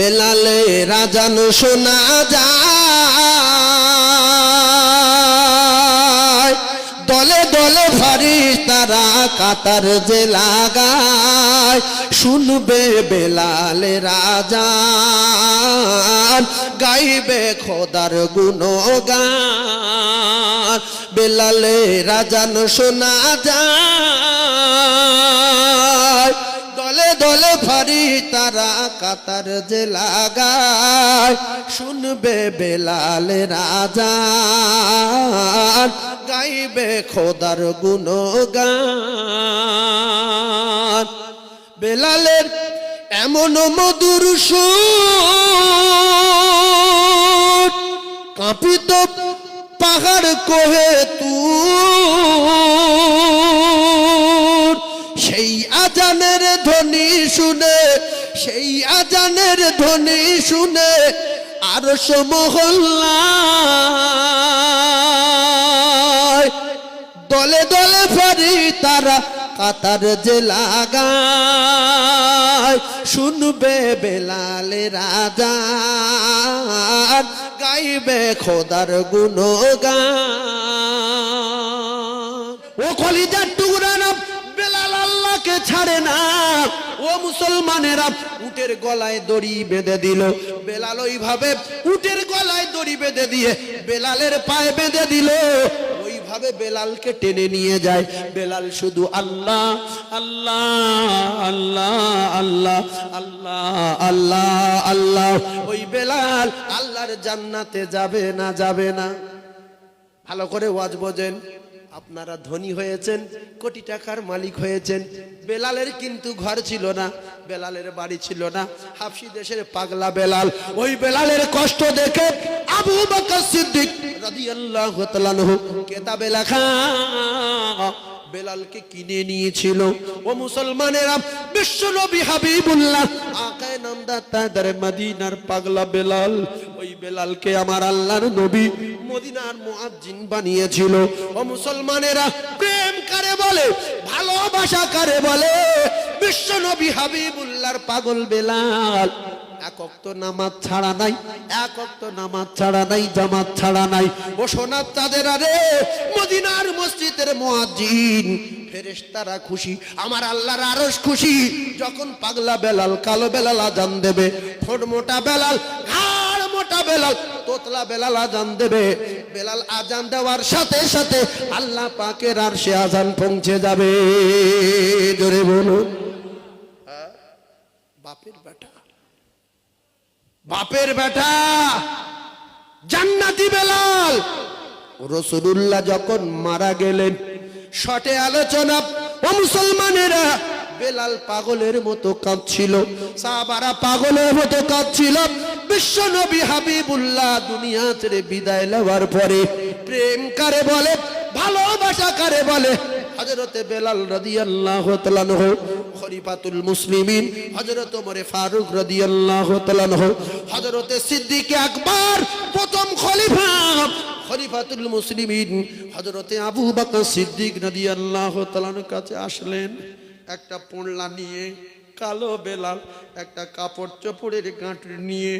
বেলালে রাজান শোনা যায়। দলে দলে ফারিস তারা কাতার যে লাগায়। শুনবে বেলালে রাজা গাইবে খোদার গুণগান। বেলালে রাজান শোনা যায়। দলে দলে ফারি তারা কাতার যে লাগায় শুনবে বেলাল রাজা, গাইবে খোদার গুণগান। বেলালের এমন মধুর সুর, কাঁপিত পাহাড় কোহে তুর আজানের ধ্বনি শুনে আর সমহল্লায় দলে দলে ফারি তারা কাতার যে লাগায়। শুনবে বেলালে রাজা, গাইবে খোদার গুণগান। ও কলিজার টুকরা না ছাড়ে না। ও মুসলমানেরা উটের গলায় দড়ি বেঁধে দিল। বেলাল ওইভাবে উটের গলায় দড়ি বেঁধে দিয়ে বেলালের পায়ে বেঁধে দিল। ওইভাবে বেলালকে টেনে নিয়ে যায়। বেলাল শুধু আল্লাহ আল্লাহ আল্লাহ আল্লাহ আল্লাহ আল্লাহ আল্লাহ। ওই বেলাল আল্লাহর জান্নাতে যাবে না যাবে না। ভালো করে ওয়াজ বোঝেন। আপনারা ধনী হয়েছেন, কোটি টাকার মালিক হয়েছেন। বেলালের কিন্তু ঘর ছিল না, বেলালের বাড়ি ছিল না। হাফসি দেশের পাগলা বেলাল। ওই বেলালের কষ্ট দেখে আবু বকর সিদ্দিক রাদিয়াল্লাহু তাআলা আনহু কেতাবে লেখা, বেলালকে কিনে নিয়েছিল। ও মুসলমানেরা, বিশ্ব নবী হাবিবুল্লাহ, আকায় নামদা তাদের মদিনার পাগলা বেলাল। ওই বেলালকে আমার আল্লাহর নবী মদিনার মুয়াজ্জিন বানিয়েছিল। ও মুসলমানেরা প্রেম কারে বলে, ভালোবাসা কারে বলে? বিশ্ব নবী হাবিবুল্লাহর পাগল বেলাল। মসজিদের ফেরেশতারা খুশি, আমার খুশি। যখন পাগলা বেলাল, কালো বেলাল আজান দেবে, ঠোঁট মোটা বেলাল ঘাড় মোটা বেলাল, তোতলা বেলাল আজান দেবে। বেলাল আজান দেওয়ার সাথে সাথে আল্লাহ পাকের আর সে আজান পৌঁছে যাবে। জোরে বলুন। হ্যাঁ? বাপের বেটা। বাপের বেটা। জান্নাতি বেলাল। রসুল্লাহ যখন মারা গেলেন, শটে আলোচনা, ও মুসলমানেরা বেলাল পাগলের মতো কাঁদছিল সাহাবারা পাগলের মতো কাঁদছিল। বিশ্ব নবী হাবিবুল্লাহ দুনিয়া ছেড়ে বিদায় নেওয়ার পরে প্রেম কারে বলে, ভালোবাসা কারে বলে? হজরতে বেলাল রাদিয়াল্লাহু তাআলা খলিফাতুল মুসলিমিন, হযরত ওমরে ফারুক রাদিয়াল্লাহু তাআলা হযরতে সিদ্দিক আকবর প্রথম খলিফা, খলিফাতুল মুসলিমিন, হযরতে আবু বকর সিদ্দিক রাদিয়াল্লাহু তাআলার কাছে আসলেন। একটা পোড়লা নিয়ে, কালো বেলাল একটা কাপড় চোপড়ের গাঁট নিয়ে,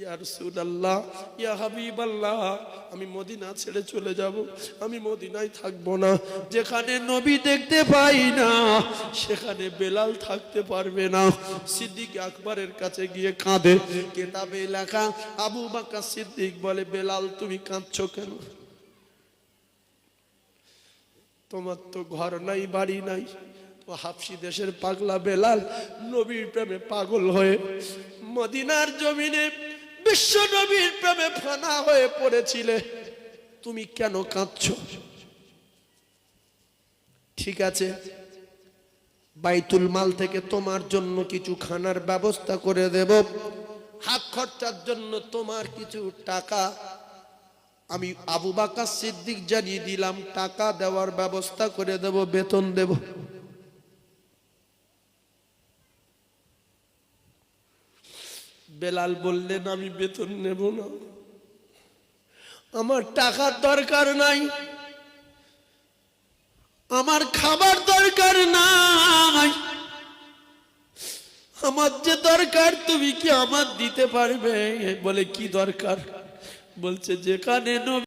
ইয়া রাসূলুল্লাহ, ইয়া হাবিবাল্লাহ, আমি মদিনা ছেড়ে চলে যাব, আমি মদিনায় থাকব না, যেখানে নবী দেখতে পাই না, সেখানে বেলাল থাকতে পারবে না। সিদ্দিক আকবরের কাছে গিয়ে কাঁদে। কেতাবে লেখা, আবু বাক্কা সিদ্দিক বলে, বেলাল, তুমি কাঁদছো কেন? তোমার তো ঘর নাই, বাড়ি নাই। হাফসি দেশের পাগলা বেলাল নবীর প্রেমে পাগল হয়ে মদিনার জমিনে বিশ্ব নবীর প্রেমে ফানা হয়ে পড়েছিলে। তুমি কেন কাঁদছ? ঠিক আছে, বাইতুল মাল থেকে তোমার জন্য কিছু খানার ব্যবস্থা করে দেব। হাত খরচার জন্য তোমার কিছু টাকা। আমি আবু বাকা সিদ্দিক জানিয়ে দিলাম, টাকা দেওয়ার ব্যবস্থা করে দেব, বেতন দেব। বেলাল বললেন, আমি বেতন নেব না। আমার টাকার দরকার নাই। আমার খাবার দরকার নাই। আমার যে দরকার, তুমি কি আমার দিতে পারবে? বলে, কি দরকার? বলছে, যেখানে